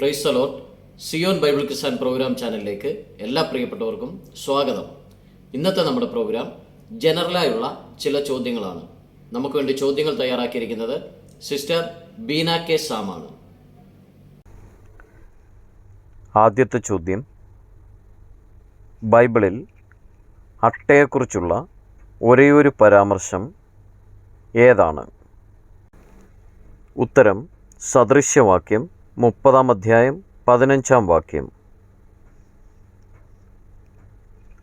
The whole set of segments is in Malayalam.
Praise the lord Zion Bible Kisan programme ചാനലിലേക്ക് എല്ലാ പ്രിയപ്പെട്ടവർക്കും സ്വാഗതം. ഇന്നത്തെ നമ്മുടെ പ്രോഗ്രാം ജനറലായുള്ള ചില ചോദ്യങ്ങളാണ്. നമുക്ക് വേണ്ടി ചോദ്യങ്ങൾ തയ്യാറാക്കിയിരിക്കുന്നത് സിസ്റ്റർ ബീന കെ സാമാണ്. ആദ്യത്തെ ചോദ്യം ബൈബിളിൽ അട്ടയെക്കുറിച്ചുള്ള ഒരേയൊരു പരാമർശം ഏതാണ്? ഉത്തരം സദൃശ്യവാക്യം മുപ്പതാം അധ്യായം പതിനഞ്ചാം വാക്യം.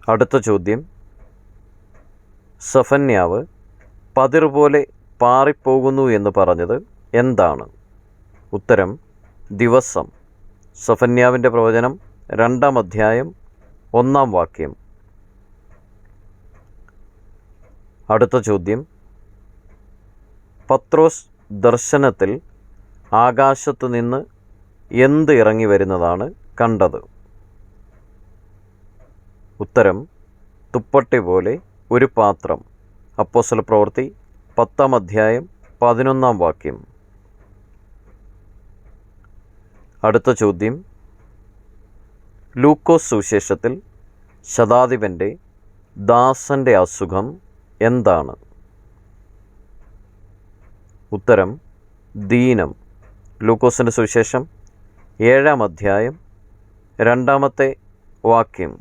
അടുത്ത ചോദ്യം. സഫന്യാവ് പതിർ പോലെ പാറിപ്പോകുന്നു എന്ന് പറഞ്ഞത് എന്താണ്? ഉത്തരം ദിവസം. സഫന്യാവിന്റെ പ്രവചനം രണ്ടാം അധ്യായം ഒന്നാം വാക്യം. അടുത്ത ചോദ്യം. പത്രോസ് ദർശനത്തിൽ ആകാശത്തു നിന്ന് എന്ത് ഇറങ്ങി വരുന്നതാണ് കണ്ടത്? ഉത്തരം തുപ്പട്ടി പോലെ ഒരു പാത്രം. അപ്പോസൽ പ്രവൃത്തി പത്താം അധ്യായം പതിനൊന്നാം വാക്യം. അടുത്ത ചോദ്യം. ലൂക്കോസ് സുവിശേഷത്തിൽ ശതാധിപന്റെ ദാസന്റെ അസുഖം എന്താണ്? ഉത്തരം ദീനം. ലൂക്കോസിന്റെ സുവിശേഷം ഏഴാം അധ്യായം രണ്ടാമത്തെ വാക്യം.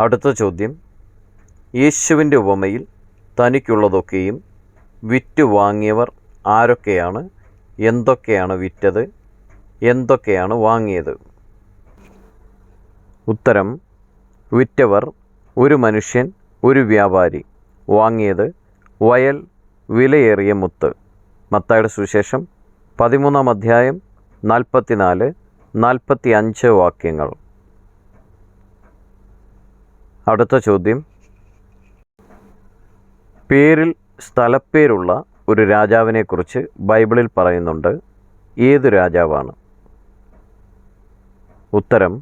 അടുത്ത ചോദ്യം. യേശുവിന്റെ ഉപമയിൽ തനിക്കുള്ളതൊക്കെയും വിറ്റ് വാങ്ങിയവർ ആരൊക്കെയാണ്? എന്തൊക്കെയാണ് വിറ്റത്? എന്തൊക്കെയാണ് വാങ്ങിയത്? ഉത്തരം. വിറ്റവർ ഒരു മനുഷ്യൻ ഒരു വ്യാപാരി. വാങ്ങിയത് വയൽ വിലയേറിയ മുത്ത്. മത്തായുടെ സുവിശേഷം പതിമൂന്നാം അധ്യായം നാൽപ്പത്തിനാല് നാൽപ്പത്തി അഞ്ച് വാക്യങ്ങൾ. അടുത്ത ചോദ്യം. പേരിൽ സ്ഥലപ്പേരുള്ള ഒരു രാജാവിനെക്കുറിച്ച് ബൈബിളിൽ പറയുന്നുണ്ട് ഏതു രാജാവാണ്? ഉത്തരം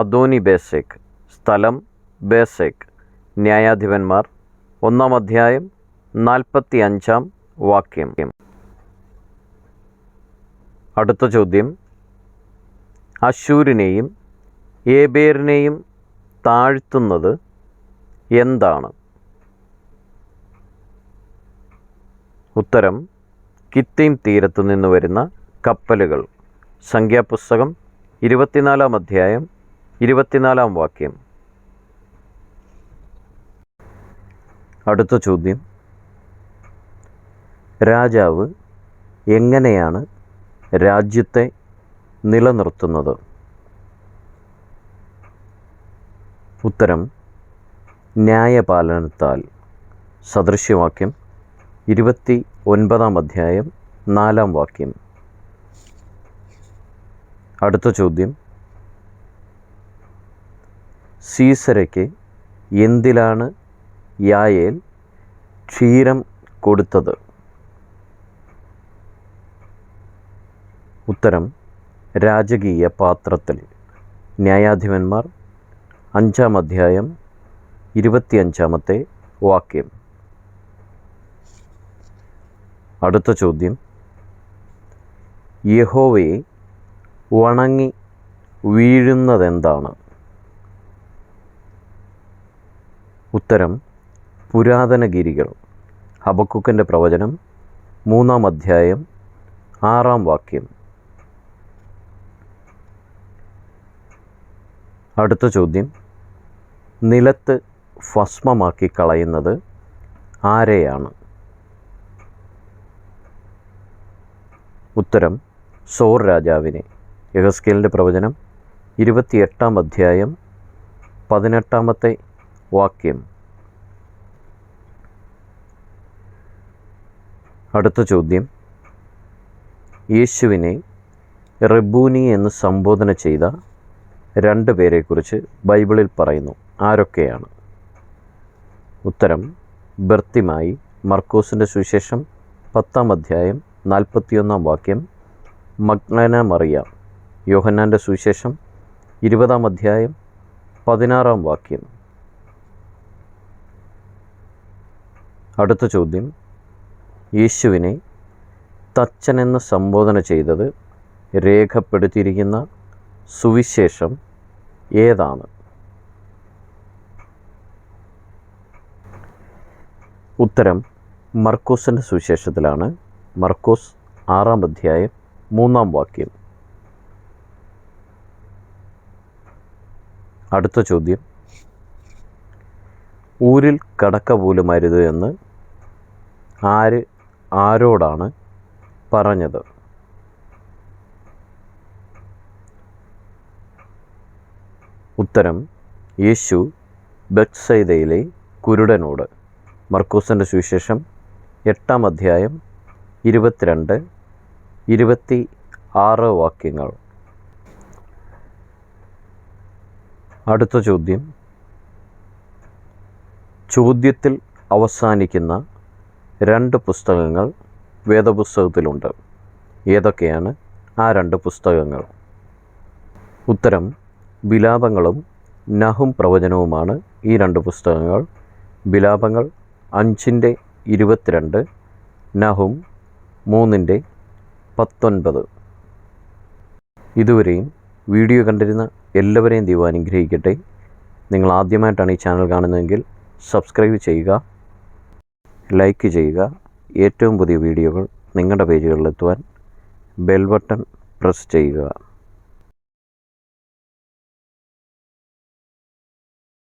അദോനി ബേസേക്ക് സ്ഥലം ബേസേക്ക്. ന്യായാധിപന്മാർ ഒന്നാം അധ്യായം നാൽപ്പത്തി അഞ്ചാം വാക്യം. അടുത്ത ചോദ്യം. അശൂരിനെയും ഏബേറിനെയും താഴ്ത്തുന്നത് എന്താണ്? ഉത്തരം കിത്തീം തീരത്തു നിന്ന് വരുന്ന കപ്പലുകൾ. സംഖ്യാപുസ്തകം ഇരുപത്തിനാലാം അധ്യായം ഇരുപത്തിനാലാം വാക്യം. അടുത്ത ചോദ്യം. രാജാവ് എങ്ങനെയാണ് രാജ്യത്തെ നിലനിർത്തുന്നത്. ഉത്തരം ന്യായപാലനത്താൽ. സദൃശ്യവാക്യം ഇരുപത്തി ഒൻപതാം അധ്യായം നാലാം വാക്യം. അടുത്ത ചോദ്യം. സീസരയ്ക്ക് എന്തിലാണ് യായേൽ ക്ഷീരം കൊടുത്തത്? ഉത്തരം രാജകീയ പാത്രത്തിൽ. ന്യായാധിപന്മാർ അഞ്ചാം അധ്യായം ഇരുപത്തിയഞ്ചാമത്തെ വാക്യം. അടുത്ത ചോദ്യം. യഹോവയെ വണങ്ങി വീഴുന്നതെന്താണ്? ഉത്തരം പുരാതന ഗിരികൾ ഹബക്കുക്കന്റെ പ്രവചനം മൂന്നാം അധ്യായം ആറാം വാക്യം. അടുത്ത ചോദ്യം. നിലത്ത് ഭസ്മമാക്കി കളയുന്നത് ആരെയാണ്? ഉത്തരം സോർ രാജാവിനെ. യഹസ്കേലിന്റെ പ്രവചനം ഇരുപത്തിയെട്ടാം അധ്യായം പതിനെട്ടാമത്തെ വാക്യം. അടുത്ത ചോദ്യം. യേശുവിനെ റബൂനി എന്ന് സംബോധന ചെയ്ത രണ്ട് പേരെക്കുറിച്ച് ബൈബിളിൽ പറയുന്നു. ആരൊക്കെയാണ്? ഉത്തരം ബർത്തിമായി മർക്കോസിന്റെ സുവിശേഷം പത്താം അധ്യായം നാൽപ്പത്തിയൊന്നാം വാക്യം മഗ്നന മറിയ യോഹന്നാന്റെ സുവിശേഷം ഇരുപതാം അധ്യായം പതിനാറാം വാക്യം. അടുത്ത ചോദ്യം യേശുവിനെ തച്ചനെന്ന് സംബോധന ചെയ്തത് രേഖപ്പെടുത്തിയിരിക്കുന്ന സുവിശേഷം ഏതാണ്? ഉത്തരം മർക്കോസിന്റെ സുവിശേഷത്തിലാണ്. മർക്കോസ് ആറാം അധ്യായം മൂന്നാം വാക്യം. അടുത്ത ചോദ്യം. ഊരിൽ കടക്ക പോലും അരുത് എന്ന് ആര് ആരോടാണ് പറഞ്ഞത്? ഉത്തരം യേശു ബെത്സൈദയിലെ കുരുടനോട്. മർക്കൂസിന്റെ സുവിശേഷം എട്ടാം അധ്യായം ഇരുപത്തിരണ്ട് ഇരുപത്തി ആറ് വാക്യങ്ങൾ. അടുത്ത ചോദ്യം. ചോദ്യത്തിൽ അവസാനിക്കുന്ന രണ്ട് പുസ്തകങ്ങൾ വേദപുസ്തകത്തിലുണ്ട്. ഏതൊക്കെയാണ് ആ രണ്ട് പുസ്തകങ്ങൾ? ഉത്തരം വിലാപങ്ങളും നഹും പ്രവചനവുമാണ് ഈ രണ്ട് പുസ്തകങ്ങൾ. ബിലാപങ്ങൾ അഞ്ചിന്റെ ഇരുപത്തിരണ്ട് നഹും മൂന്നിന്റെ പത്തൊൻപത്. ഇതുവരെയും വീഡിയോ കണ്ടിരുന്ന എല്ലാവരെയും ദൈവം അനുഗ്രഹിക്കട്ടെ. നിങ്ങൾ ആദ്യമായിട്ടാണ് ഈ ചാനൽ കാണുന്നതെങ്കിൽ സബ്സ്ക്രൈബ് ചെയ്യുക ലൈക്ക് ചെയ്യുക. ഏറ്റവും പുതിയ വീഡിയോകൾ നിങ്ങളുടെ പേജുകളിലെത്തുവാൻ ബെൽ ബട്ടൺ പ്രസ് ചെയ്യുക.